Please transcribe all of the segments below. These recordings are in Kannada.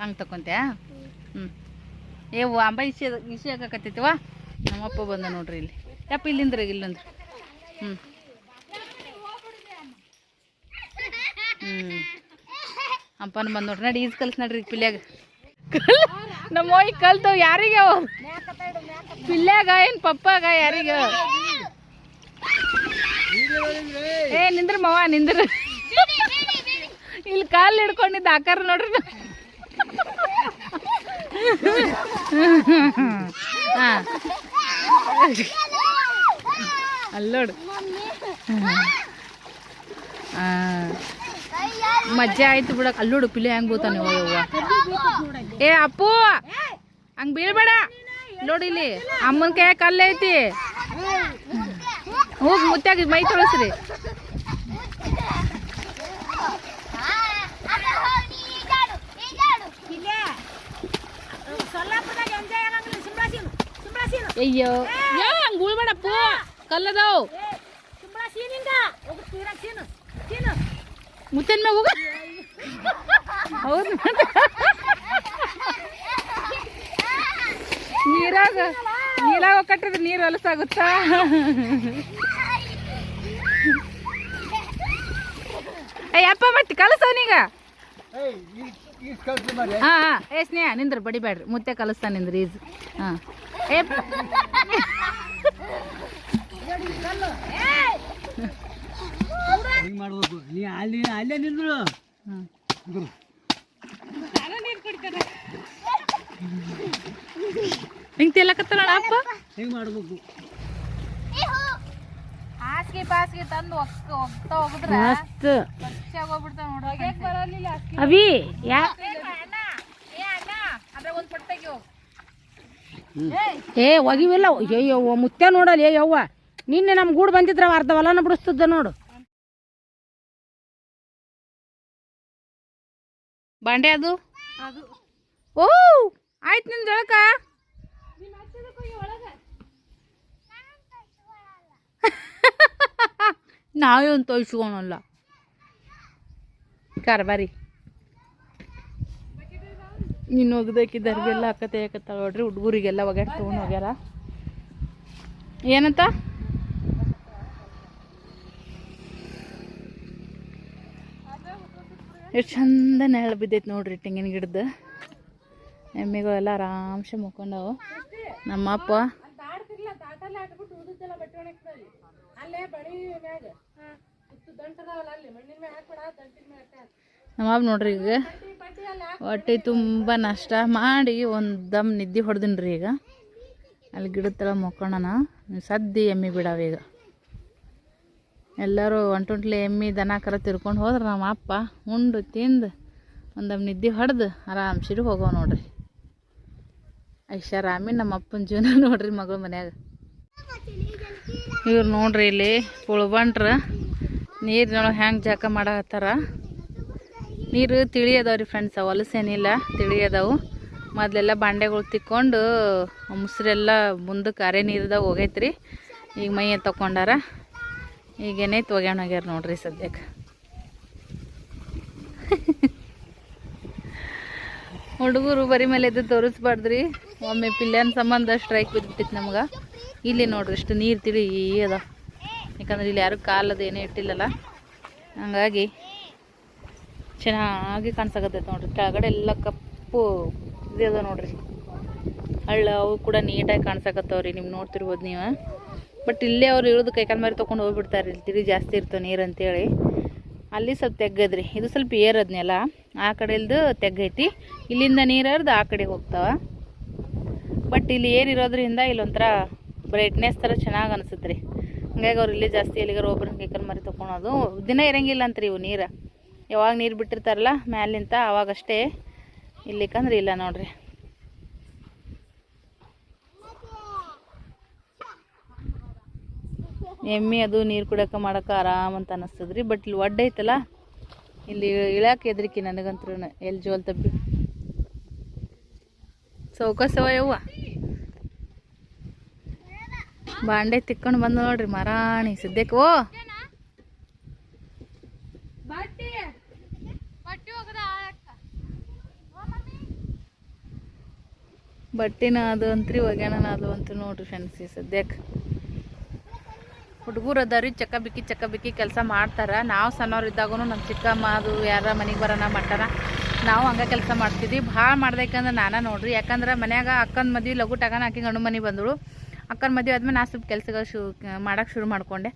ಹಂಗೆ ತಕೊಂತ್ಯಾ? ಹ್ಞೂ ಏ ಅಂಬ ಇಸಿ ಇಸಿ ಹಾಕಕತ್ತೈತಿವ ನಮ್ಮಪ್ಪ ಬಂದ ನೋಡ್ರಿ ಇಲ್ಲಿ. ಯಪ್ಪ, ಇಲ್ಲಿಂದ್ರ ಇಲ್ಲಿಂದ್ರ. ಹ್ಞೂ ಹ್ಞೂ ಅಪ್ಪನ ಬಂದು ನೋಡ್ರಿ. ನಡಿ, ಈಜ್ ಕಲ್ಸ್ ನಡ್ರಿ ಪಿಲ್ಯಾಗ ನಮ್ಮ ಹೋಗಿ ಕಲ್ತವ್ ಯಾರಿಗೆ ಅವ? ಪಿಲ್ಯಾಗ ಏನು ಪಪ್ಪಾಗ ಯಾರಿಗ? ಏ, ನಿಂದ್ರ ಮವ, ನಿಂದ್ರ. ಇಲ್ಲಿ ಕಾಲ್ ಹಿಡ್ಕೊಂಡಿದ್ದ ಆಕಾರ ನೋಡ್ರಿ. ಅಲ್ಲೋಡು ಮಜ್ಜಾ ಆಯ್ತು ಬಿಡಕ್. ಅಲ್ಲೋಡು ಪಿಲೆ ಹೆಂಗ್ ಬೋತಾನೆ ಏ, ಅಪ್ಪು. ಹಂಗ್ ಬೀಳ್ಬೇಡ. ನೋಡಿ ಇಲ್ಲಿ. ಅಮ್ಮನ ಕೈ ಕಲ್ಲೈತಿ ಹೋಗಿ ಮುತ್ತಾಗಿ ಮೈ ತೊಳಸ್ರಿ. ಅಯ್ಯೋ ಯಾ ಹಂಗ್ ಉಳ್ಬೇಡಪ್ಪ? ಕಲ್ಲದಾವ್. ಮುತ್ತಿನ ಮ್ಯಾಗ ಹೋಗ. ಹೌದು. ನೀರಾಗ ನೀರಾಗ ಕಟ್ಟಿದ್ರೆ ನೀರು ಹೊಲಸಾಗುತ್ತಾ? ಅಯ್ಯಪ್ಪ ಮತ್ತೆ ಕಲಸವನೀಗ ಹಾ ಹಾ. ಏ ಸ್ನೇಹ ನಿಂದ್ರ ಬಡಿಬೇಡ್ರಿ. ಮುತ್ತೆ ಕಲಿಸ್ತಾನೆ ನಿಂದ್ರಿ ಈಜು. ಹಾ. ಏ ಹಿಂಗ್ ಮಾಡ್ಬೇಕು. ನೀ ಅಲ್ಲಿ ಅಲ್ಲೇ ನಿಂದ್ರು. ಹ್ಮ್. ಹಿಂಗ್ ತೆಲಕತ್ತಲ್ಲ ಅಪ್ಪ? ಹಿಂಗ್ ಮಾಡ್ಬೇಕು. ಹಾಸಿಗೆ ಪಾಸಿಗೆ ತಂದು ಒಕ್ಕ ಒಗ್ತಾ ಹೋಗಿದ್ರ ಮಸ್ತ್. ಹೋಗ್ಬಿಡ್ತಾವ ನೋಡ್ರಿ ಬರಲಿಲ್ಲ ಅವಿ ಯಾ ಏ ಒಗಿವಿಲ್ಲ. ಅಯ್ಯೋ ಮುತ್ಯ ನೋಡಲ್ಲ ಏ ಯವ್ವ ನಿನ್ನೆ ನಮ್ಮ ಗೂಡು ಬಂದಿದ್ರ ಅರ್ಧ ಹೊಲನ ಬಿಡಿಸ್ತದ ನೋಡು. ಬಂಡೆ ಅದು? ಓ ಆಯ್ತು ನಿನ್ ಜಳಕ ನಾವೇ ಒಂದು ತೊಯ್ಸ್ಕೊಳಲ್ಲ ಕಾರ್ಬಾರಿ ನೀನು ಒಗ್ದಕ್ಕಿದ್ದರಿಗೆಲ್ಲ ಅಕ್ಕ ತೆಗಕತ್ತಾಳ ನೋಡ್ರಿ, ಹುಡುಗರಿಗೆಲ್ಲ ಒಗ್ಯಾಡ ತೊಗೊಂಡು ಹೋಗ್ಯಾರ. ಏನಂತ? ಎಷ್ಟು ಚಂದ ನೆರಳು ಬಿದ್ದೈತೆ ನೋಡ್ರಿ ತೆಂಗಿನ ಗಿಡದ. ಎಮ್ಮೆಗಳೆಲ್ಲ ಆರಾಮ್ಸೆ ಮುಕ್ಕೊಂಡವು. ನಮ್ಮಪ್ಪ. ನಮ್ಮಪ್ಪ ನೋಡ್ರಿ ಈಗ. ಹೊಟ್ಟೆ ತುಂಬ ನಷ್ಟ. ಮಾಡಿ ಒಂದು ದಮ್ ನಿದ್ದೆ ಹೊಡೆದಿನ್ರಿ ಈಗ. ಅಲ್ಲಿ ಗಿಡದ ತಳ ಸದ್ದಿ ಎಮ್ಮೆ ಬಿಡಾವ ಈಗ. ಎಲ್ಲರೂ ಒಂಟೊಂಟ್ಲೆ ಎಮ್ಮೆ ದನ ಕರ ತಿರ್ಕೊಂಡು ಹೋದ್ರೆ ನಮ್ಮ ಅಪ್ಪ ಉಂಡು ತಿಂದು ಒಂದಮ್ ನಿದ್ದೆ ಹೊಡೆದು ಆರಾಮ್ ಸಿರಿ ಹೋಗವ ನೋಡ್ರಿ. ಐಷಾರಾಮಿ ನಮ್ಮ ಅಪ್ಪನ ಜೀವನ ನೋಡ್ರಿ ಮಗಳ ಮನ್ಯಾಗ. ಇವ್ರು ನೋಡ್ರಿ ಇಲ್ಲಿ ಪುಳ್ಬಂಟ್ರ ನೀರಿನೊಳಗೆ ಹೆಂಗೆ ಜಾಕ ಮಾಡತ್ತಾರ ನೀರು ತಿಳಿ ರೀ ಫ್ರೆಂಡ್ಸ್ ಹೊಲಸೇನಿಲ್ಲ, ತಿಳಿ ಅದಾವು. ಮೊದಲೆಲ್ಲ ಬಾಂಡೆಗಳು ತಿಕ್ಕೊಂಡು ಮುಸ್ರೆಲ್ಲ ಮುಂದಕ್ಕೆ ಅರೆ ನೀರ್ದಾಗ ಹೋಗೈತ್ರಿ. ಈಗ ಮೈ ತಕೊಂಡಾರ. ಈಗೇನೆ ತೊಗ್ಯಾಣ ಹೋಗ್ಯಾರ ನೋಡ್ರಿ ಸದ್ಯಕ್ಕೆ ಹುಡುಗರು ಬರೀ ಮೇಲೆ ಎದ್ದು ತೋರಿಸ್ಬಾರ್ದ್ರಿ. ಒಮ್ಮೆ ಪಿಲ್ಯನ್ ಸಂಬಂಧ ಸ್ಟ್ರೈಕ್ ಬಿದ್ದಿತ್ತು ನಮ್ಗೆ. ಇಲ್ಲಿ ನೋಡ್ರಿ, ಇಷ್ಟು ನೀರು ತಿಳಿ ಅದ. ಯಾಕಂದ್ರೆ ಇಲ್ಲಿ ಯಾರು ಕಾಲದ ಏನೂ ಇಟ್ಟಿಲ್ಲಲ್ಲ. ಹಂಗಾಗಿ ಚೆನ್ನಾಗಿ ಕಾಣಿಸಕತ್ತೈತೆ ನೋಡ್ರಿ. ಕೆಳಗಡೆ ಎಲ್ಲ ಕಪ್ಪು ಇದು ನೋಡ್ರಿ. ಹಳ್ಳ ಅವು ಕೂಡ ನೀಟಾಗಿ ಕಾಣಿಸಕತ್ತವ್ರಿ ನಿಮ್ಗೆ ನೋಡ್ತಿರ್ಬೋದು ನೀವು. ಬಟ್ ಇಲ್ಲೇ ಅವ್ರು ಇಳಿದು ಕೈಕಾಲು ಮಾರಿ ತೊಗೊಂಡು ಹೋಗ್ಬಿಡ್ತಾರೆ. ಇಲ್ಲಿ ತಿಳಿ ಜಾಸ್ತಿ ಇರ್ತವೆ ನೀರು ಅಂತೇಳಿ. ಅಲ್ಲಿ ಸ್ವಲ್ಪ ತೆಗ್ಗದ್ರಿ ಇದು ಸ್ವಲ್ಪ ಏರದ್ನೆಲ್ಲ ಆ ಕಡೆ ಇಲ್ದು ತೆಗ್ಗೈತಿ ಇಲ್ಲಿಂದ ನೀರು ಹರಿದು ಆ ಕಡೆ ಹೋಗ್ತಾವ. ಬಟ್ ಇಲ್ಲಿ ಏರಿರೋದ್ರಿಂದ ಇಲ್ಲೊಂಥರ ಬ್ರೈಟ್ನೆಸ್ ಥರ ಚೆನ್ನಾಗಿ ಅನಿಸುತ್ತೆ ರೀ ಹಂಗಾಗಿ ಅವ್ರು ಇಲ್ಲೇ ಜಾಸ್ತಿ ಎಲ್ಲಿಗಾರ ಒಬ್ರು ಕೇಕಲ್ ಮರಿ ತೊಗೊಳೋದು ದಿನ ಇರಂಗಿಲ್ಲ ಅಂತ್ರಿ ಇವು ನೀರು. ಯಾವಾಗ ನೀರು ಬಿಟ್ಟಿರ್ತಾರಲ್ಲ ಮ್ಯಾಲಿಂತ, ಅವಾಗಷ್ಟೇ ಇಲ್ಲಿಕಂದ್ರೆ ಇಲ್ಲ ನೋಡ್ರಿ. ಎಮ್ಮೆ ಅದು ನೀರು ಕುಡಿಯೋಕೆ ಮಾಡೋಕೆ ಆರಾಮ್ ಅಂತ ಅನ್ನಿಸ್ತದ್ರಿ ಬಟ್ ಇಲ್ಲಿ ಒಡ್ಡ ಐತಲ್ಲ, ಇಲ್ಲಿ ಇಳಕ್ಕೆ ಹೆದ್ರಿಕೆ ನನಗಂತ್ರು ಎಲ್ಲಿ ಜೋಲ್ ತಬ್ಬಿ ಸೌಕಸವ ಯವ್ವ? ಬಾಂಡೆ ತಿಕ್ಕೊಂಡು ಬಂದು ನೋಡ್ರಿ ಮರಾಣಿ. ಸಿದ್ದಕ್ಕೆ ಓ. ಬಟ್ಟಿನ ಅದು ಅಂತ್ರಿ ಒಗ್ಯಾಣನ ಅದು ಅಂತ ನೋಡ್ರಿ ಫ್ರೆಂಡ್ಸ್ ಸದ್ಯಕ್ಕೆ ಹುಡುಗರು ಅದಾರಿ ಚಕ್ಕ ಬಿಕ್ಕಿ ಚಕ್ಕ ಬಿಕ್ಕಿ ಕೆಲಸ ಮಾಡ್ತಾರೆ. ನಾವು ಸಣ್ಣವ್ರು ಇದ್ದಾಗೂ ನಮ್ಮ ಚಿಕ್ಕಮ್ಮ ಅದು ಯಾರ ಮನೆಗೆ ಬರೋಣ ಮಾಡ್ತಾರ. ನಾವು ಹಂಗೆ ಕೆಲಸ ಮಾಡ್ತಿದ್ವಿ. ಭಾಳ ಮಾಡ್ಬೇಕಂದ್ರೆ ನಾನೇ ನೋಡ್ರಿ. ಯಾಕಂದ್ರೆ ಮನ್ಯಾಗ ಅಕ್ಕನ ಮದ್ವೆ ಲಘು ಟಗನ್ ಹಾಕಿ ಗಂಡು ಮನೆ ಬಂದಳು. ಅಕ್ಕನ ಮದುವೆ ಆದ್ಮೇಲೆ ನಾ ಸ್ವಲ್ಪ ಕೆಲಸಗಳು ಶು, ಮಾಡೋಕೆ ಶುರು ಮಾಡ್ಕೊಂಡೆ.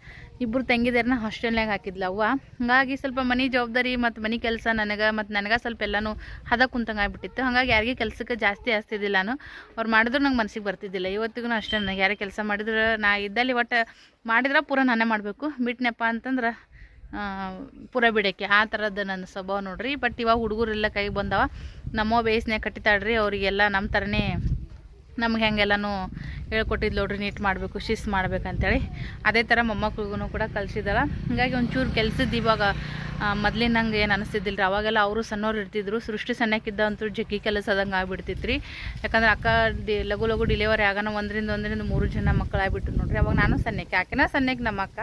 ಇಬ್ಬರು ತಂಗಿದಾರನ್ನ ಹಾಸ್ಟೆಲ್ನಾಗ ಹಾಕಿದ್ಲ ಅವ್ವ ಹಾಗಾಗಿ ಸ್ವಲ್ಪ ಮನೆ ಜವಾಬ್ದಾರಿ ಮತ್ತು ಮನೆ ಕೆಲಸ ನನಗೆ ಮತ್ತು ನನಗೆ ಸ್ವಲ್ಪ ಎಲ್ಲನೂ ಹದ ಕುಂತಂಗೆ ಆಗ್ಬಿಟ್ಟಿತ್ತು ಹಾಗಾಗಿ ಯಾರಿಗೆ ಕೆಲಸಕ್ಕೆ ಜಾಸ್ತಿ ಹಚ್ತಿದ್ದಿಲ್ಲ ನಾನು. ಅವ್ರು ಮಾಡಿದ್ರು ನಂಗೆ ಮನ್ಸಿಗೆ ಬರ್ತಿದ್ದಿಲ್ಲ. ಇವತ್ತಿಗೂ ಅಷ್ಟೇ ನನಗೆ ಯಾರೇ ಕೆಲಸ ಮಾಡಿದ್ರೆ ನಾ ಇದ್ದಲ್ಲಿ ಒಟ್ಟು ಮಾಡಿದ್ರೆ ಪೂರ ನಾನೇ ಮಾಡಬೇಕು. ಬಿಟ್ನಪ್ಪ ಅಂತಂದ್ರೆ ಪೂರ ಬಿಡೋಕ್ಕೆ. ಆ ಥರದ್ದು ನನ್ನ ಸ್ವಭಾವ ನೋಡ್ರಿ. ಬಟ್ ಇವಾಗ ಹುಡುಗರೆಲ್ಲ ಕೈಗೆ ಬಂದವ. ನಮ್ಮೋ ಬೇಯಿಸ್ನ್ಯಾಗ ಕಟ್ಟಿತಾಳ್ರಿ. ಅವರಿಗೆಲ್ಲ ನಮ್ಮ ಥರನೇ ನಮ್ಗೆ ಹೆಂಗೆಲ್ಲನೂ ಹೇಳ್ಕೊಟ್ಟಿದ್ದು ನೋಡ್ರಿ, ನೀಟ್ ಮಾಡಬೇಕು ಶಿಸ್ ಮಾಡ್ಬೇಕಂತೇಳಿ. ಅದೇ ಥರ ಮೊಮ್ಮಕ್ಳಿಗೂ ಕೂಡ ಕಲಿಸಿದಾರೆ ಹಾಗಾಗಿ ಒಂಚೂರು ಕೆಲ್ಸದ್ದು ಇವಾಗ ಮೊದಲಿನಂಗೆ ಏನು ಅನಿಸ್ತಿದ್ದಿಲ್ಲ ರೀ ಅವಾಗೆಲ್ಲ ಅವರು ಸಣ್ಣವ್ರು ಇರ್ತಿದ್ರು, ಸೃಷ್ಟಿ ಸಣ್ಣಕ್ಕಿದ್ದ ಅಂತೂ ಜಗ್ಗಿ ಕೆಲಸದಂಗೆ ಆಗಿಬಿಡ್ತಿತ್ತು ರೀ ಯಾಕಂದ್ರೆ ಅಕ್ಕ ಡಿ ಲಘು ಲಘು ಡಿಲಿವರಿ ಆಗೋಣ ಒಂದರಿಂದ ಒಂದರಿಂದ ಮೂರು ಜನ ಮಕ್ಕಳಾಗ್ಬಿಟ್ಟು ನೋಡ್ರಿ, ಅವಾಗ ನಾನು ಸಣ್ಣಕ್ಕೆ, ಆಕಿನ ಸಣ್ಣಕ್ಕೆ ನಮ್ಮ ಅಕ್ಕ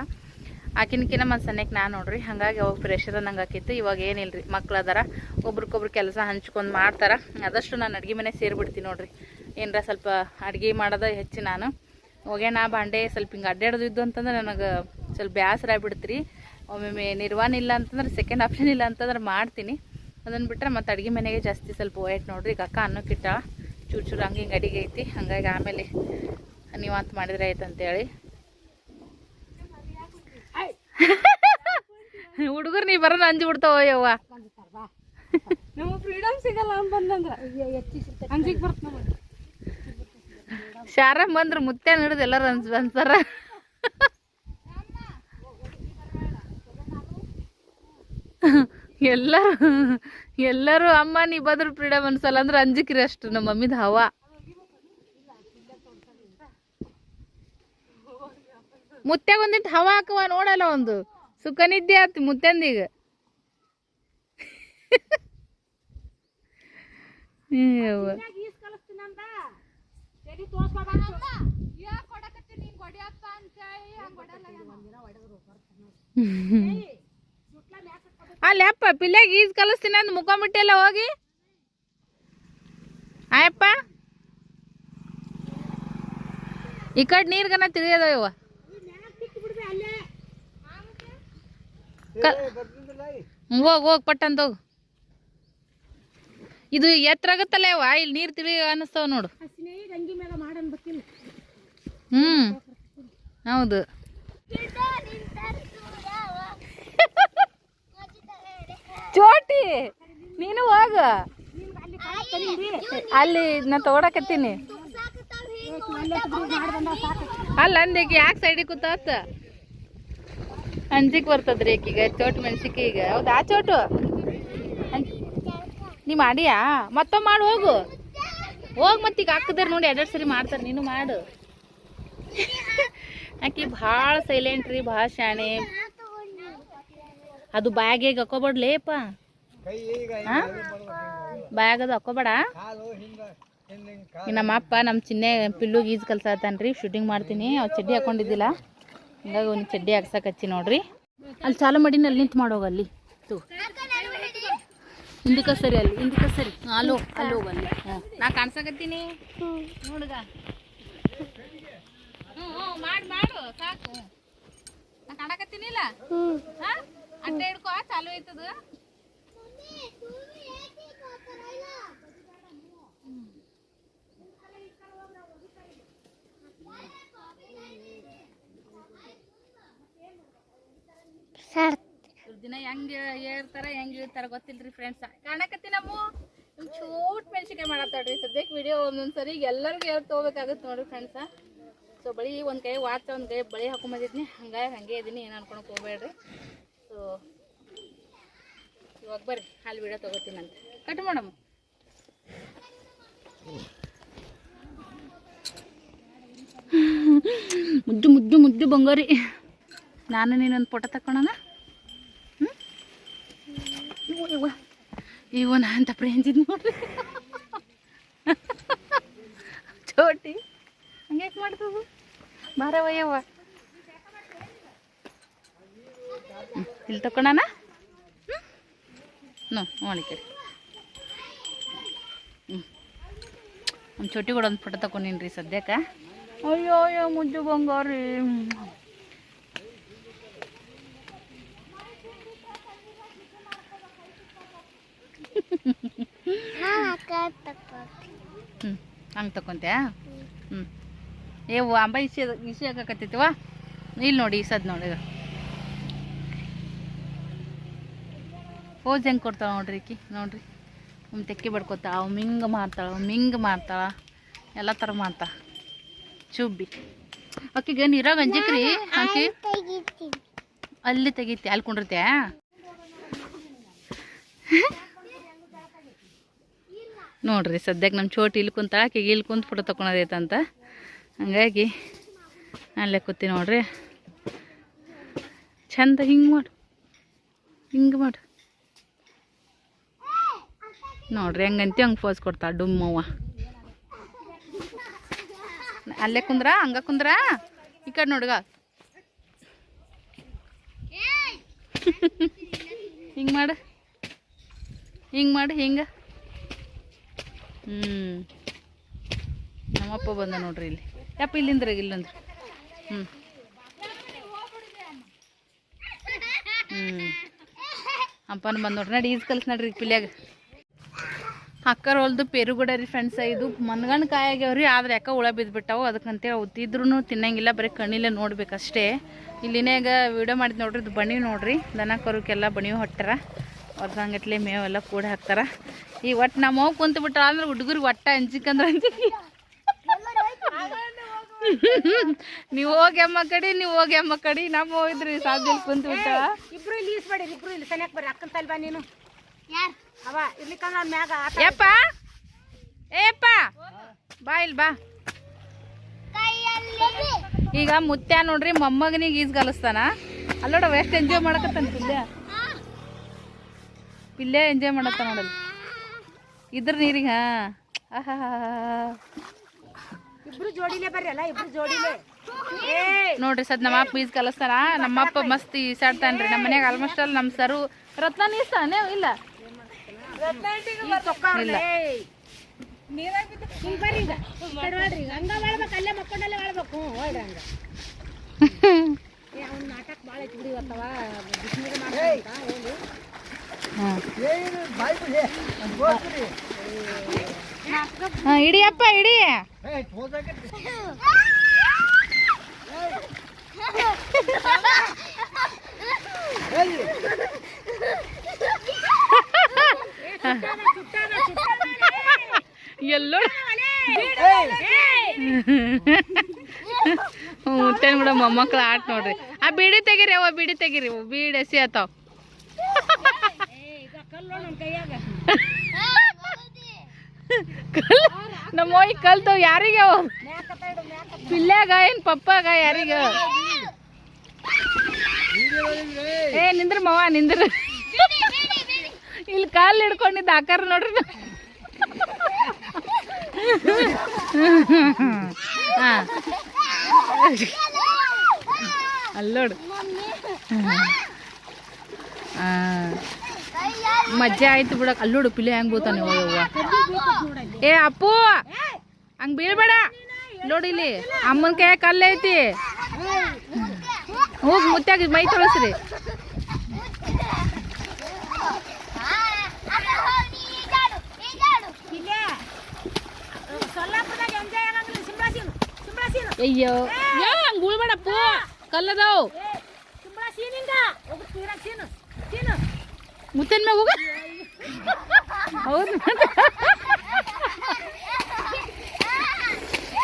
ಆಕಿನಕಿನ ಮತ್ತು ಸಣ್ಣಕ್ಕೆ ನಾನು ನೋಡ್ರಿ. ಹಾಗಾಗಿ ಅವಾಗ ಪ್ರೆಷರ್ ನಂಗೆ ಆಕಿತ್ತು, ಇವಾಗ ಏನಿಲ್ಲ ರೀ ಮಕ್ಳು ಒಬ್ರಿಗೊಬ್ರು ಕೆಲಸ ಹಂಚ್ಕೊಂಡು ಮಾಡ್ತಾರೆ, ಆದಷ್ಟು ನಾನು ಅಡುಗೆ ಮನೆ ಸೇರಿಬಿಡ್ತೀನಿ ನೋಡ್ರಿ. ಏನರ ಸ್ವಲ್ಪ ಅಡುಗೆ ಮಾಡೋದು ಹೆಚ್ಚು ನಾನು. ಹೋಗ್ಯಾನ ಬಾಂಡೆ ಸ್ವಲ್ಪ ಹಿಂಗೆ ಅಡ್ಡಾಡೋದು ಇದ್ದು ಅಂತಂದ್ರೆ ನನಗೆ ಸ್ವಲ್ಪ ಬೇಸರ ಆಗ್ಬಿಡ್ತು ರೀ ಒಮ್ಮೊಮ್ಮೆ ನಿರ್ವಾಣ ಇಲ್ಲ ಅಂತಂದ್ರೆ ಸೆಕೆಂಡ್ ಆಪ್ಷನ್ ಇಲ್ಲ ಅಂತಂದ್ರೆ ಮಾಡ್ತೀನಿ. ಅದನ್ನು ಬಿಟ್ಟರೆ ಮತ್ತು ಅಡುಗೆ ಮನೆಗೆ ಜಾಸ್ತಿ ಸ್ವಲ್ಪ ವೈಟ್ ನೋಡ್ರಿ. ಈಗ ಅಕ್ಕ ಅನ್ನೋಕ್ಕಿಟ್ಟ ಚೂರು ಚೂರು ಹಂಗೆ ಹಿಂಗೆ ಅಡಿಗೆ ಐತಿ. ಹಂಗಾಗಿ ಆಮೇಲೆ ನೀವು ಅಂತ ಮಾಡಿದ್ರೆ ಆಯ್ತು ಅಂತೇಳಿ. ಹುಡುಗರು ನೀವು ಬರೋ ಅಂಜಿ ಬಿಡ್ತಾವ ಯವ್ವ ಫ್ರೀಡಮ್ ಸಿಗಲ್ಲ ಅಂತಂದ್ರೆ ಅಂಜಿಗೆ ಬರ್ತ ನಮಗೆ ಬಂದ್ರ ಮುತ್ತೆ ಹಿಡಿದು ಎಲ್ಲರೂ ಅನ್ಸ್ ಅನ್ಸಾರ ಎಲ್ಲರೂ ಎಲ್ಲರೂ ಅಮ್ಮ, ನೀ ಬದ್ರ ಫ್ರೀಡಮ್ ಅನ್ಸಲ್ಲ ಅಂದ್ರೆ ಅಂಜಿಕಿರಿ ಅಷ್ಟು ನಮ್ಮ ಮಮ್ಮಿದ ಹವಾ. ಮುತ್ಯಾಗ ಒಂದಿಟ್ಟು ಹವ ಹಾಕುವ ನೋಡಲ್ಲ ಒಂದು. ಸುಖ ನಿದ್ದೆ ಆತಿ ಮುತ್ಯಂದೀಗ ಯವ್ವ. ಅಲ್ಲಿ ಅಪ್ಪ ಪಿಲ್ಲಾಗ ಈಜ್ ಕಲಿಸ್ತೀನಿ ಅಂದ್ ಮುಖಮಿಟ್ಟಿಲ್ಲ ಹೋಗಿ? ಆಯಪ್ಪ. ಈ ಕಡೆ ನೀರ್ಗನ ತಿಳಿಯೋದ ಇವ. ಹೋಗ್ ಹೋಗ್ ಪಟ್ಟಂತ ಹೋಗು. ಇದು ಎತ್ತರ ಆಗತ್ತಲ್ಲ ಯವ್ವ? ಇಲ್ಲಿ ನೀರು ತಿಳಿಯೋ ಅನಿಸ್ತಾವ ನೋಡು. ಹ್ಮ್. ಹೌದು. ಚೋಟಿ ನೀನು ಹೋಗ. ಅಲ್ಲಿ ನಾ ತಗೊಡಕತ್ತೀನಿ ಅಲ್ಲ ಅಂದೀಗ ಯಾಕೆ ಸೈಡಿಗೆ ಕೂತಾತ? ಅಂಜಿಕ್ ಬರ್ತದ್ರಿ ಈಕೀಗ ಚೋಟ್ ಮೆಣಸಿಕೆ ಈಗ. ಹೌದಾ ಚೋಟು? ನೀ ಮಾಡಿಯಾ? ಮತ್ತೊಮ್ಮೆ ಮಾಡಿ ಹೋಗು. ಹೋಗ್ ಮತ್ತೀಗ ಹಾಕಿದ್ರೆ ನೋಡಿ ಎರಡೆರಡು ಸರಿ ಮಾಡ್ತಾರೆ ನೀನು ಮಾಡು. ಆಕಿ ಭಾಳ ಸೈಲೆಂಟ್ ರೀ ಭಾಳ ಶಾಣೆ. ಅದು ಬ್ಯಾಗಿಗೆ ಹಾಕೋಬೇಡ್ಲೇಪ ಬ್ಯಾಗ್ ಅದು ಹಾಕೋಬೇಡ. ನಮ್ಮ ಅಪ್ಪ ನಮ್ಮ ಚಿನ್ನೆ ಪಿಲ್ಲು ಈಜ್ ಕಲ್ಸಾತಾನ್ರಿ ಶೂಟಿಂಗ್ ಮಾಡ್ತೀನಿ. ಅವ್ ಚಡ್ಡಿ ಹಾಕೊಂಡಿದ್ದಿಲ್ಲ. ಹಿಂಗಾಗಿ ಒಂದು ಚಡ್ಡಿ ಹಾಕ್ಸಕ್ ಹಚ್ಚಿ ನೋಡ್ರಿ. ಅಲ್ಲಿ ಚಾಲು ಮಾಡಿನ ಅಲ್ಲಿ ನಿಂತು ಮಾಡೋಗ ಅಲ್ಲಿ. ತು. ಹಿಂದಕ್ಕೆ ಸರಿ ಅಲ್ಲಿ ಹಿಂದಕ್ಕೆ ಸರಿ. ಅಲ್ಲೋ ಅಲ್ಲೋ ಹ್ಞೂ ನಾ ಕಾಣ್ಸಕತ್ತೀನಿ? ನೋಡುಗ. ಹ್ಞೂ ಹ್ಞೂ ಮಾಡಿ ಮಾಡು ಸಾಕು. ನಾ ಕಾಣಕತ್ತೀನಿಲ್ಲ? ಹಾಂ? ಅಡ್ಡ ಹಿಡ್ಕೊ ಚಾಲು ಐತದ ಇವ್ರ್ ದಿನ ಹೆಂಗ್ ಹೇಳ್ತಾರ, ಹೆಂಗ್ ಇಳ್ತಾರ ಗೊತ್ತಿಲ್ರಿ ಫ್ರೆಂಡ್ಸ್ ಕಾಣಕತ್ತೀನಮ್ಮು ನಿಮ್ ಚೂಟ್ ಮೆಣಸಿನ್ಕಾಯಿ ಸದ್ಯಕ್ಕೆ ವಿಡಿಯೋ ಒಂದೊಂದ್ಸರಿ ಎಲ್ಲರಿಗೂ ಹೇಳ್ ತಗೋಬೇಕಾಗತ್ತೆ ನೋಡ್ರಿ ಫ್ರೆಂಡ್ಸ ಸೊ ಬಳಿ ಒಂದ್ ಕೈ ವಾಚ್ ಒಂದ್ ಕೈ ಬಳಿ ಹಾಕೊಂಬಂದಿದ್ನಿ ಹಂಗಾಗಿ ಹಂಗೆ ಇದೀನಿ, ಏನು ಅನ್ಕೊಳಕ್ ಹೋಗ್ಬೇಡ್ರಿ ಸೊ ಇವಾಗ ಬರ್ರಿ, ಹಾಲು ವಿಡಿಯೋ ತಗೋತೀನಂತ ಕಟ್ ಮಾಡಮ್ಮ ಮುದ್ದು ಮುದ್ದು ಮುದ್ದು ಬಂಗಾರಿ. ನಾನು ನೀನೊಂದು ಫೋಟೋ ತಕ್ಕೊಳೋಣ? ಹ್ಞೂ ಇವ. ಇವ ನಾ ಅಂತ ಪ್ರೇಂಜಿದ್ ನೋಡ್ರಿ. ಚೋಟಿ. ಹಂಗ್ಯಾಕೆ ಮಾಡ್ತದ ಬಾರವಯ್ಯವ್ವ ಇಲ್ಲಿ ತಕ್ಕೊಳೋಣ ಹ್ಞೂ ನೋಡಿ ಕಡೆ. ಹ್ಞೂ ನಮ್ಮ ಚೋಟಿ ಕೂಡ ಒಂದು ಫೋಟೋ ತಕೊಂಡಿನ್ರಿ ಸದ್ಯಕ್ಕೆ. ಅಯ್ಯೋ ಅಯ್ಯೋ, ಮುಜ್ಜು ಬಂಗಾರಿ. ಹ್ಞೂ ಹಂಗೆ ತಕೊಂತ್ಯಾ ಹ್ಞೂ ಏ ಅಂಬ ಇಸಿ ಇಸಿ ಹಾಕಕತ್ತೈತಿವ ಇಲ್ಲಿ ನೋಡಿ ಇಸದ್ ನೋಡಿ ಪೋಸ್ ಹೆಂಗೆ ಕೊಡ್ತಾಳೆ ನೋಡ್ರಿ ಈಕಿ ನೋಡ್ರಿ. ಒಮ್ಮೆ ತೆಕ್ಕಿ ಬಡ್ಕೊತಾಳ ಅವ್ ಮಿಂಗ್ ಮಾಡ್ತಾಳ ಮಿಂಗ್ ಮಾಡ್ತಾಳ ಎಲ್ಲ ತರ ಮಾಡ್ತಾ ಚುಬ್ಬಿ. ಆಕಿಗೆ ನೀರಾಗ ಅಂಜಿಕ್ರಿ ಆಕಿ ಅಲ್ಲಿ ತೆಗಿತಿ ಅಲ್ಲಿ ಕುಂಡಿರ್ತ್ಯಾ? ನೋಡ್ರಿ ಸದ್ಯಕ್ಕೆ ನಮ್ಮ ಚೋಟಿ ಇಲ್ಲಿ ಕುಂತ ಆಕೆಗೆ ಇಲ್ಲಿ ಕುಂತು ಫೋಟೋ ತೊಗೊಳೋದೈತಂತ ಹಂಗಾಗಿ ಅಲ್ಲೇ ಕೂತಿ ನೋಡ್ರಿ. ಚಂದ ಹಿಂಗೆ ಮಾಡು. ಹಿಂಗೆ ಮಾಡು. ನೋಡ್ರಿ ಹೆಂಗಂತಿ ಹಂಗೆ ಫೋಸ್ ಕೊಡ್ತಾ ಡುಮ್ಮವ್ವ. ಅಲ್ಲೇ ಕುಂದ್ರ? ಹಂಗ ಕುಂದ್ರ? ಈ ಕಡೆ ನೋಡ್ಗ ಹಿಂಗೆ ಮಾಡು. ಹಿಂಗೆ ಮಾಡು, ಹಿಂಗೆ. ಹ್ಞೂ ನಮ್ಮಪ್ಪ ಬಂದ ನೋಡ್ರಿ ಇಲ್ಲಿ. ಯಪ್ಪ, ಇಲ್ಲಿಂದ್ರ, ಇಲ್ಲಂದ್ರ. ಹ್ಞೂ ಹ್ಞೂ ಅಪ್ಪನ ಬಂದು ನೋಡ್ರಿ. ನಡಿ, ಈಜ್ ಕಲ್ಸ್ ನಡ್ರಿ ಪಿಲ್ಯಾಗ. ಅಕ್ಕರ ಹೊಲ್ದು ಪೆರುಗುಡ ರೀ ಫ್ರೆಂಡ್ಸ್ ಇದು ಮನ್ಗಣ್ಣ ಕಾಯಿ ಆಗ್ಯಾವ್ರಿ ಆದ್ರೆ ಯಾಕೆ ಹುಳ ಬಿದ್ದುಬಿಟ್ಟಾವು ಅದಕ್ಕಂತೇಳಿ ತಿದ್ರೂ ತಿನ್ನಂಗಿಲ್ಲ. ಬರೀ ಕಣ್ಣಿಲ್ಲೇ ನೋಡ್ಬೇಕಷ್ಟೇ. ಇಲ್ಲಿನಾಗ ವಿಡಿಯೋ ಮಾಡಿದ್ ನೋಡ್ರಿ, ಇದು ಬಣಿ ನೋಡ್ರಿ. ದನ ಕರುಕೆಲ್ಲ ಬಣಿ ಹೊಟ್ಟಾರ ಹೊರ್ದಂಗಟ್ಲೆ ಮೇವೆಲ್ಲ ಕೂಡ ಹಾಕ್ತಾರ. ಈ ಒಟ್ಟು ನಮ್ಮ ಹೋಗಿ ಕುಂತು ಬಿಟ್ರ ಅಂದ್ರೆ ಹುಡುಗರಿಗೆ ಒಟ್ಟ ಅಂಜಿಕಂದ್ರೆ ಅಂಜಿಕೆ ನೀವು ಹೋಗಿ ಅಮ್ಮ ಕಡಿ ನೀವು ಹೋಗಿ ಅಮ್ಮ ಕಡಿ ನಮ್ಮ ಹೋಗಿದ್ರಿ ಸಾಧ್ಯ ಕುಂತು ಬಿಟ್ಟಾಳ. ಇಬ್ರು ಇಲ್ಲಿ ಈಸ್ಬೇಡಿ ಇಬ್ರು ಇಲ್ಲಿ ಸನಿಯಾಕ್ ಬರ್ರಿ ಅಕ್ಕನ ತಲ್ ಬಾ ನೀನು ಅವ ಇರ್ಲಿಕ್ಕಂದ್ರೆ ನಾನು ಮ್ಯಾಗ ಯಪ್ಪ! ಏಪ್ಪ! ಬಾ ಇಲ್ಲಿ ಬಾ. ಈಗ ಮುತ್ಯ ನೋಡ್ರಿ ಮೊಮ್ಮಗನಿಗೆ ಈಜ್ ಕಲಿಸ್ತಾನ ಅಲ್ಲೋಡ ಎಷ್ಟು ಎಂಜಾಯ್ ಮಾಡಕತ್ತಾನ ಪಿಲ್ಲೆ ಪಿಲ್ಲೆ ಎಂಜಾಯ್ ಮಾಡತ್ತ ನೋಡಲ್ಲ. ಇದ್ರ ನೀರಿಗೆ ಹಾ. ಆಹಾ ಇಬ್ರು ಜೋಡಿಲೇ ಬರ್ರಿ ಅಲ್ಲ ಇಬ್ರು ಜೋಡಿಲೇ. ನೋಡ್ರಿ ಸದ್ ನಮ್ಮ ಅಪ್ಪ ಈಜ್ ಕಲಿಸ್ತಾನ ನಮ್ಮ ಅಪ್ಪ ಮಸ್ತ್ ಈಸಾಡ್ತಾನ್ರಿ. ನಮ್ಮ ಮನ್ಯಾಗ ಆಲ್ಮೋಸ್ಟ್ ಅಲ್ಲಿ ನಮ್ಮ ಸರು ರತ್ನ ನೀಸ್ತಾನೆ ಇಲ್ಲ. ಇಲ್ಲ. ನಾಟಕ ಭಾಳ ಐತಿ ಬಿಡಿ ಹಾಂ ಇಡಿಯಪ್ಪ ಇಡಿ. ಎಲ್ಲಿ ಮೊಮ್ಮಕ್ಳು ಆಟ ನೋಡ್ರಿ. ಆ, ಬೀಡಿ ತೆಗೀರಿ ಅವ ಬೀಡಿ ತೆಗೀರಿ. ಬೀಡಿ ಹಸಿ ಆತಾವ. ನಮ್ಮ ಕಲ್ತು ಹೋಗಿ ಕಲ್ತವ್ ಯಾರಿಗೆ ಪಿಲ್ಯಾಗ ಏನ್ ಪಪ್ಪಾಗ ಯಾರಿಗ? ಏ, ನಿಂದ್ರ ಮವ, ನಿಂದ್ರ. ಇಲ್ಲಿ ಕಾಲ್ ಹಿಡ್ಕೊಂಡಿದ್ದ ಆಕಾರ ನೋಡ್ರಿ ಅಲ್ಲೋಡು ಹಾ. ಮಜ್ಜೆ ಆಯ್ತು ಬಿಡಕ್. ಅಲ್ಲೋಡು ಪಿಲೆ ಹೆಂಗ್ ಬೋತಾನೆ ಏ ಅಪ್ಪು! ಹಂಗ್ ಬೀಳ್ಬೇಡ. ನೋಡಿ ಇಲ್ಲಿ ಅಮ್ಮನ ಕೈ ಕಲ್ಲು ಐತಿ. ಹೋಗಿ ಮುತ್ತಾಗ ಮೈ ತೊಳಸ್ರಿ. ಅಯ್ಯೋ. ಯಾ ಹಂಗ್ ಬೀಳ್ಬೇಡಪ್ಪು. ಕಲ್ಲದಾವ್ ಏ ಸಿಂಬಳ ಸೀನಿಂದ ಹೋಗಿ ತೀರಾ ಸೀನು ಸೀನು ಮುತ್ತಿನ ಮಗು ಹೌದು.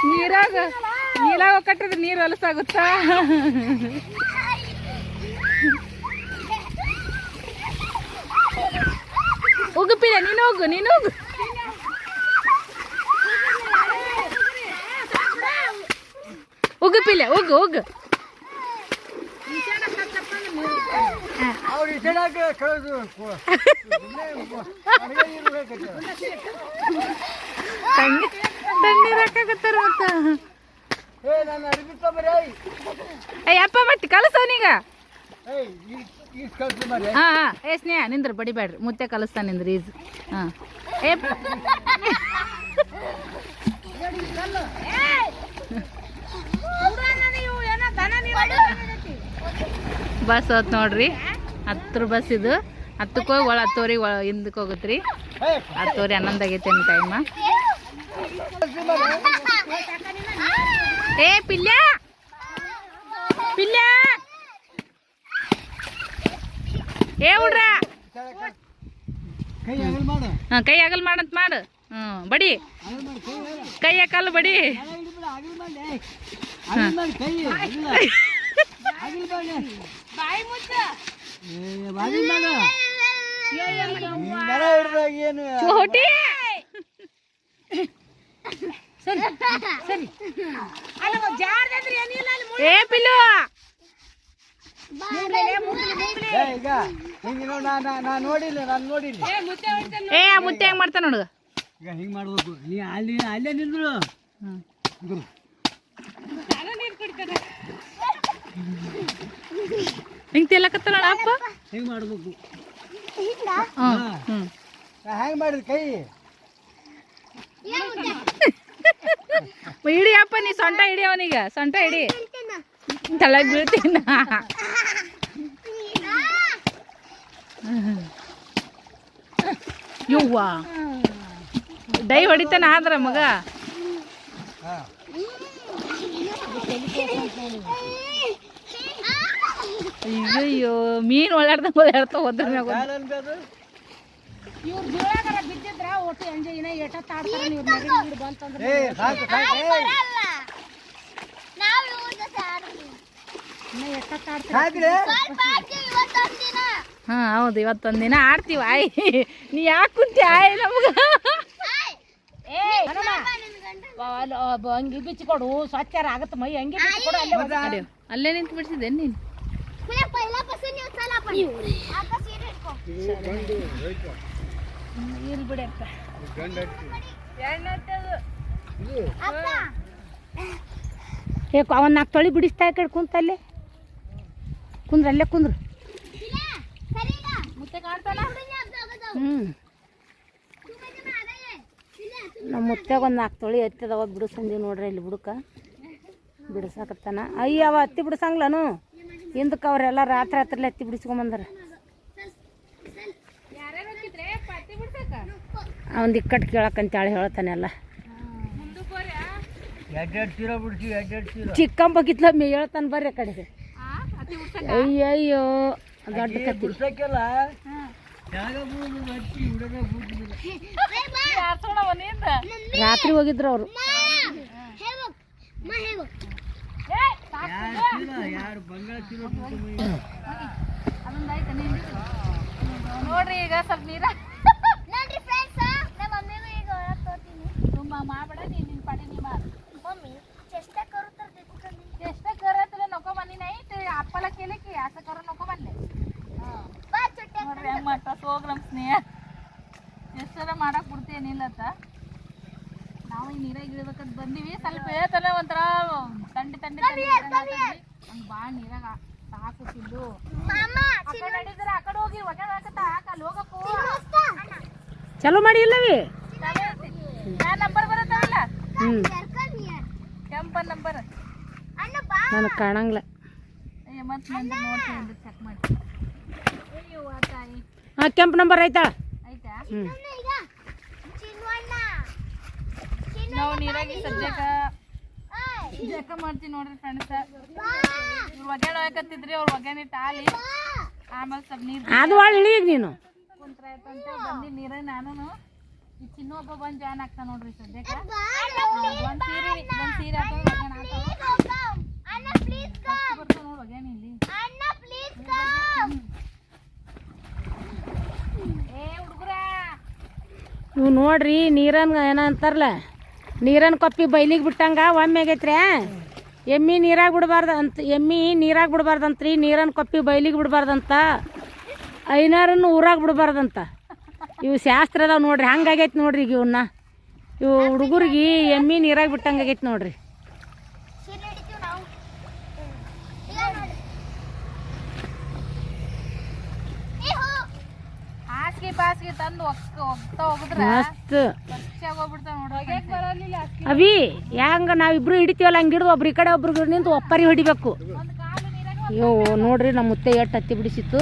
ನೀರಾಗ ನೀರಾಗ ಕಟ್ಟಿದ್ರೆ ನೀರು ಹೊಲಸಾಗುತ್ತಾ ಹೋಗಪ್ಪಿಲ್ಲ ನೀನು ಹೋಗು ನೀನು ಹೋಗು. ಉಗುಪಿಲ್ಲ ಹೋಗು ಹೋಗು ಅವ್ರು ಈ ಸೈಡಾಗ ಕಳೆದು ತಂಗಿ ತಣ್ಣೀರ್ ಹಾಕಾಕತ್ತಾರ ಮತ್ತ ಅಯ್ಯಪ್ಪ ಮತ್ತೆ ಕಲಸವನೀಗ ಹಾ ಹಾ. ಏ ಸ್ನೇಹ ನಿಂದ್ರ ಬಡಿಬೇಡ್ರಿ. ಮುತ್ತೆ ಕಲಿಸ್ತಾನೆ ನಿಂದ್ರಿ ಈಜ್. ಹಾ. ಏ ಬಸ್ ಹೋತ್ ನೋಡ್ರಿ. ಹತ್ರ ಬಸ್ ಇದು ಹತ್ತಕ್ಕೆ ಹೋಗಿ ಒಳ ಹತ್ತುವರೆಗೆ ಒಳ ಹಿಂದಕ್ಕೆ ಹೋಗುತ್ತೆ ರೀ ಹತ್ತುವರೆ ಹನ್ನೊಂದು ಆಗೈತೆ ಟೈಮ ಏ ಪಿಲ್ಯ! ಪಿಲ್ಯ! ಏ ಹುಡ್ರ! ಕೈ ಅಗಲ್ ಮಾಡು. ಹಾಂ ಕೈ ಆಗಲ್ ಮಾಡಂತ ಮಾಡು. ಹ್ಞೂ ಬಡಿ. ಅಗಲ್ ಮಾಡು ಕೈ ಹಾಕಲ್ ಬಡಿ. ತಲೆ ಹಿಡಿಬಿಡು, ಸರಿ ಸರಿ. ಅಗಲ್ ಮಾಡು. ಏ, ಪಿಲ್ಲು. ಏ, ಈಗ ಹಿಂಗೆ ನೋಡು ನಾ ನಾ- ನೋಡಿಲ್ಲ ನಾನು ನೋಡಿಲ್ಲ. ಏ ಆ ಮುತ್ತೆ ಹೆಂಗ್ ಮಾಡ್ತಾನ ನೋಡು. ಈಗ ಹಿಂಗೆ ಮಾಡ್ಬೇಕು. ನೀ ಅಲ್ಲಿ ಅಲ್ಲೇ ನಿಂದ್ರು. ಹ್ಞೂ ಗುರು ಹಿಂಗೆ ತಿಲ್ಲಕತ್ತಾನ ಅಪ್ಪ? ಹಿಂಗೆ ಮಾಡ್ಬೇಕು. ಮಾಡಿದ ಕೈ? ಹಿಡಿ ಅಪ್ಪ ನೀ ಸೊಂಟ ಇಡಿ ಅವನಿಗ. ಸೊಂಟ ಹಿಡಿ. ತಳಗ್ ಬೀಳ್ತೀನ. ಯವ್ವ. ಡೈ ಹೊಡಿತಾನ ಆದ್ರ ಮಗ? ಹಾಂ. ಅಯ್ಯಯ್ಯೋ ಮೀನ್ ಓಡಾಡ್ದಂಗ ಓಡಾಡ್ತಾ ಹೋದ್ರ ಮ್ಯಾಗ ಇವ್ರು ಬಿದ್ದಿದ್ರ ಒಟ್ಟು ಇನ್ನ ನೀವು ಬಂತಂದ್ರೆ ಇನ್ನ ಹಾ ಹೌದು ಇವತ್ತೊಂದು ದಿನ ಆಡ್ತೀವಿ. ಆಯ್ ನೀ ಯಾಕೆ ಕುಂತಿ? ಆಯ್ ನಮ್ಗೆ. ಹಂಗಿ ಬಿಚ್ಚಿ ಕೊಡು. ಸ್ವಚ್ಛರ ಆಗತ್ತ ಮೈ. ಹಂಗಿ ಬಿಚ್ಚಿ ಕೊಡು ಅಲ್ಲೇ ಒದ್ದೆ. ಅಡ್ಯೋ, ಅಲ್ಲೇ ನಿಂತು ಬಿಡ್ಸಿದ್ದೇನೆ ನೀನು? ಇರ್ಲಿ ಬಿಡಪ್ಪ ಏ ಅವನ್ ನಾಲ್ಕು ತೊಳಿ ಬಿಡಿಸ್ತಾ ಈ ಕಡೆ ಕುಂತಲ್ಲೇ ಕುಂದ್ರ, ಅಲ್ಲೇ ಕುಂದ್ರು. ಹ್ಞೂ ನಮ್ಮ ಮುತ್ತಾಗ ಒಂದು ನಾಲ್ಕು ತೊಳಿ ಎತ್ತದವ ಬಿಡಿಸಂದಿ ನೋಡ್ರಿ ಇಲ್ಲಿ ಬುಡಕ. ಬಿಡಿಸಾಕತ್ತಾನ. ಅಯ್ಯ, ಅವ ಹತ್ತಿ ಬಿಡಿಸಂಗ್ಲನು. ಹಿಂದಕ್ಕೆ ಅವರೆಲ್ಲ ರಾತ್ರಿ ರಾತ್ರಿ ಎತ್ತಿ ಬಿಡಿಸ್ಕೊಂಬಂದ್ರೆ. ಅವನ್ ಇಕ್ಕಟ್ಟು ಕೇಳಕ್ಕಂತೇಳಿ ಹೇಳ್ತಾನೆಲ್ಲ ಚಿಕ್ಕಂಬಕ್ಕಿತ್ಲ ಮೇ ಹೇಳ್ತಾನೆ ಬರ್ರಿ ಆ ಕಡೆಗೆ. ಅಯ್ಯಯ್ಯೋ ದೊಡ್ಡ ಕತ್ತಿ. ರಾತ್ರಿ ಹೋಗಿದ್ರು ಅವರು. ಎರಡು ಚೀಲ ಎರಡು ಬಂಗಾಳ ಚೀಲ ಬಿಡ್ಸ್ಕೊಂಡ್ ನೋಡ್ರಿ ಈಗ ಸ್ವಲ್ಪ ನೀರ ಮಾಡ್ಬೇಡ ನೀನ್ ನಿನ್ ಪಾಡಿ ನೀ ಮಾಡ್ चेष्टा करत नको म्हणे नाही ते आपल्याला केले की असं करू नको म्हणले ನೋಡ್ರಿ ಹೆಂಗ್ ಮಾಡ್ತಾ ಹೋಗ್ ನಮ್ ಸ್ನೇಹ ಎಷ್ಟರ ಮಾಡಕ್ ಬಿಡ್ತೇನಿಲ್ಲ ಅಂತ ನಾವು ಈ ನೀರಾಗ ಇಳಿಬೇಕಂತ ಬಂದಿವಿ. ಸ್ವಲ್ಪ ಹೇಳ್ತಾನೆ ಒಂಥರ ತಂಡಿ ತಂಡಿ ಹಂಗ ಭಾಳ ನೀರಾಗ ಸಾಕು ತಿಂದು. ನಡೀದ್ರೆ ಆ ಕಡೆ ಹೋಗಿ ಒಗ್ಯಾಣ ಹಾಕತ್ತ? ಅಲ್ಲಿ ಹೋಗಪ್ಪು. ಚಲೋ ಮಾಡಿ ಇಲ್ಲವಿ? ಯಾ ನಂಬರ್ ಬರುತ್ತಲ್ಲ ಕೆಂಪ ನಂಬರ್ ನನಗೆ ಕಾಣಂಗಿಲ್ಲ. ಅಯ್ಯ ಮತ್ತೆ ನೋಡ್ತೀನಿ ಚೆಕ್ ಮಾಡಿ. ಹಾಂ ಕೆಂಪು ನಂಬರ್ ಆಯ್ತಾ ಐತಾ? ಹ್ಞೂ ನೀರಾಗಿ ಸದ್ಯಕ್ಕ ಜಕ ಮಾಡ್ತೀವಿ ನೋಡ್ರಿ ಫ್ರೆಂಡ್ಸ್. ಇವ್ರು ಒಗ್ಯಾಣ ಹಾಕತ್ತಿದ್ರಿ ಅವ್ರು ಒಗ್ಯಾಣ ತಾಲಿ ಆಮೇಲೆ ಸ್ವಲ್ಪ ನೀರು ಅದು ಒಳ್ಳೆ ನೀನು. ಕುಂತ್ರ ಆಯ್ತಂತ ಬಂದು ನೀರ ನಾನು ಈ ಚಿನ್ನ ಒಬ್ಬ ಬಂದು ಜಾಯ್ನ್ ಆಗ್ತಾ ನೋಡ್ರಿ ಸದ್ಯಕ್ಕೆ. ಒಂದ್ ಸೀರೆ ಒಂದ್ ಸೀರೆ ಹಾಕೊಂಡು ಒಗ್ಯಾಣ ಹಾಕೋ. ಬರ್ತಾವ ನೋಡಿ ಒಗ್ಯಾಣ ಇಲ್ಲಿ. ಏ ಹುಡುಗ್ರ. ಇವು ನೋಡ್ರಿ ನೀರನ್ ಏನ ಅಂತಾರಲ್ಲ ನೀರನ್ ಕೊಪ್ಪಿ ಬೈಲಿಗೆ ಬಿಟ್ಟಂಗ, ಒಮ್ಮೆ ಆಗೈತ್ರಿ ಎಮ್ಮಿ ನೀರಾಗ ಬಿಡಬಾರ್ದು ಅಂತ, ಎಮ್ಮಿ ನೀರಾಗ ಬಿಡಬಾರ್ದಂತ್ರಿ ನೀರನ್ನು ಕೊಪ್ಪಿ ಬೈಲಿಗೆ ಬಿಡಬಾರ್ದಂತ. ಐನಾರನ್ನು ಊರಾಗ ಬಿಡಬಾರ್ದಂತ. ಇವು ಶಾಸ್ತ್ರ ನೋಡ್ರಿ ಹಂಗಾಗೈತೆ ನೋಡ್ರಿ ಈಗ ಇವನ್ನ ಇವು ಹುಡುಗರಿಗೆ ಎಮ್ಮಿ ನೀರಾಗಿ ಬಿಟ್ಟಂಗೆ ಆಗೈತೆ ನೋಡ್ರಿ. ಹಾಸಿಗೆ ಪಾಸಿಗೆ ತಂದು ಒಕ್ಕ ಒಗ್ತಾ ಹೋಗಿದ್ರ ಮಸ್ತ್. ಅವಿ ಹೆಂಗ ನಾವಿಬ್ರು ಹಿಡಿತೀವಲ್ಲ ಹಂಗ ಹಿಡಿದು ಒಬ್ರು ಈ ಕಡೆ ಒಬ್ರು ನಿಂತು ಒಪ್ಪರಿ ಹೊಡಿಬೇಕು. ಅಯ್ಯೋ ನೋಡ್ರಿ ನಮ್ಮ ಮುತ್ತೆ ಎಷ್ಟು ಹತ್ತಿ ಬಿಡಿಸಿತ್ತು.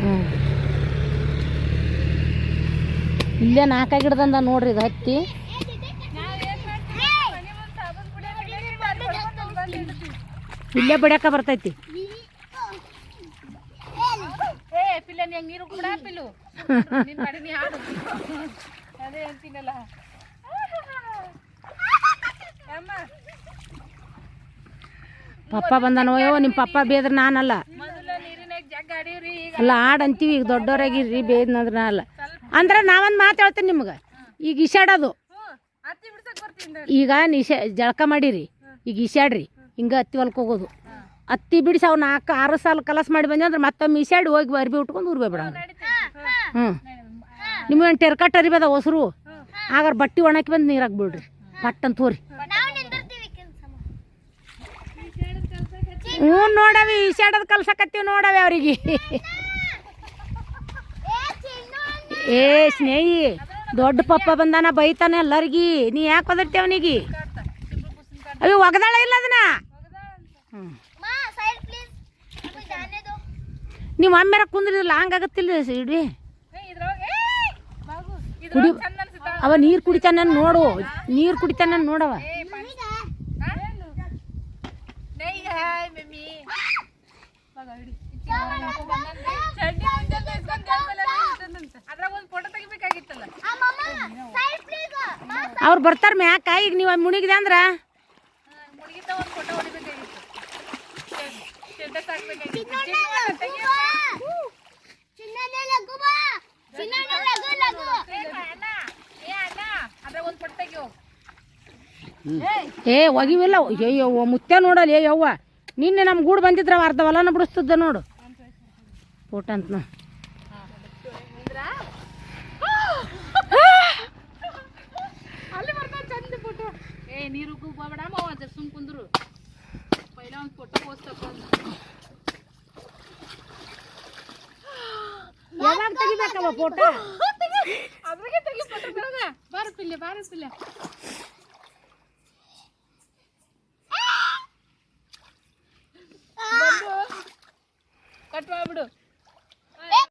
ಹ್ಞೂ ಇಲ್ಲೇ ನಾಲ್ಕಾಗಿ ಹಿಡ್ದಂದ ನೋಡ್ರಿ ಇದು ಹತ್ತಿ. ಇಲ್ಲೇ ಬಡಿಯಾಕ ಬರ್ತೈತಿ. ಏ ಪಿಲ್ಲ ನೀ ನೀರು ಕೂಡ ಪಿಲ್ಲು ನಿನ್ ಮಾಡಿ ನೀ ಹಾಡು. ಅದೇ ಅಂತೀನಲ್ಲ. ಅಮ್ಮ. ಪಪ್ಪ ಬಂದನೋಯೋ ನಿಮ್ಮ ಪಪ್ಪ ಬೇದ್ರ ನಾನಲ್ಲ. ಅಲ್ಲ ಆಡ್ ಅಂತೀವಿ ಈಗ ದೊಡ್ಡವರಾಗಿರ್ರಿ ಬೇದ್ನಂದ್ರ ಅಲ್ಲ ಅಂದ್ರೆ ನಾವೊಂದು ಮಾತು ಹೇಳ್ತೀನಿ ನಿಮ್ಗೆ. ಈಗ ಬರ್ತೀನಿ ಈಗ ನಿಶ ಜಳಕ ಮಾಡಿರಿ. ಈಗ ಇಶಾಡ್ರಿ ಹಿಂಗೆ ಹತ್ತಿ ಹೊಲ್ಕ್ ಹತ್ತಿ ಬಿಡಿಸಿ ಅವ್ನ ನಾಲ್ಕು ಆರು ಸಾಲ ಕಲಸ ಮಾಡಿ ಬಂದೆ ಅಂದ್ರೆ ಮತ್ತೊಮ್ಮೆ ಮೀಸಾಡಿ ಹೋಗಿ ಅರ್ಬಿ ಉಟ್ಕೊಂಡು ಉರ್ಬೇ ಬಿಡ ಹ್ಞೂ ನಿಮ್ಗೆ ಟೆರ್ಕಟ್ ಅರಿಬೇದ ಹೊಸರು? ಆಗಾರ ಬಟ್ಟೆ ಒಣಕಿ ಬಂದು ನೀರಾಕ್ ಬಿಡ್ರಿ ಪಟ್ ಅಂತ ತೋರಿ. ಹ್ಞೂ ನೋಡವಿ ಇಶಾಡೋದು ಕಲ್ಸಕತ್ತೀವಿ ನೋಡವಿ ಅವ್ರಿಗೆ. ಏ ಸ್ನೇಹಿ, ದೊಡ್ಡ ಪಪ್ಪ ಬಂದಾನ ಬೈತಾನೆ ಎಲ್ಲರಿಗಿ ನೀ ಯಾಕೆ ನೀಗಿ ಅವಿ ಒಗದಾಳ ಇಲ್ಲ ಅದನ್ನ? ಹ್ಮ್. ನೀವು ಅಮ್ಮೆರ ಕುಂದ್ರಿಲ್ಲ ಹಂಗಾಗತ್ತಿಲ್ಲ ಇಡಿ ಕುಡಿ. ಅವ ನೀರು ಕುಡಿತಾನ ನೋಡು. ನೀರು ಕುಡಿತಾನ ನೋಡವ. ಅವ್ರು ಬರ್ತಾರ ಮ್ಯಾಕ. ಈಗ ನೀವು ಮುಣಿಗಿದೆ ಅಂದ್ರ? ಏ, ಒಗಿವಿಲ್ಲ ಅಯ್ಯವ್ವ ಮುತ್ತೆ ನೋಡಲ್ಲ ಏ, ಯವ್ವ. ನಿನ್ನೆ ನಮ್ಮ ಗೂಡು ಬಂದಿದ್ರ ಅವ ಅರ್ಧ ಹೊಲನ ಬಿಡಿಸ್ತದ ನೋಡು. ಊಟ ಅಂತ ನೋ ಅಲ್ಲಿ ಬರ್ತಾವ ಚಂದ ಫೋಟೋ ಏ ನೀರು ಹೋಗ್ಬೇಡ ಮಾವ ಜರ ಸುಮ್ ಕುಂದ್ರು ಪೈಲ ಒಂದು ಫೋಟೋ ಪೋಸ್ಟ್ ತಗೊಂಡು ಯಾವಾಗ ತೆಗಿಬೇಕವ ಫೋಟೋ ಅದ್ರಾಗೆ ತೆಗಿ ಫೋಟೋ ಬರೋದ ಬಾರ ಪಿಲ್ಲೆ ಬಾರ ಪಿಲ್ಲೆ ಕಟ್ ಮಾಡ್ಬಿಡು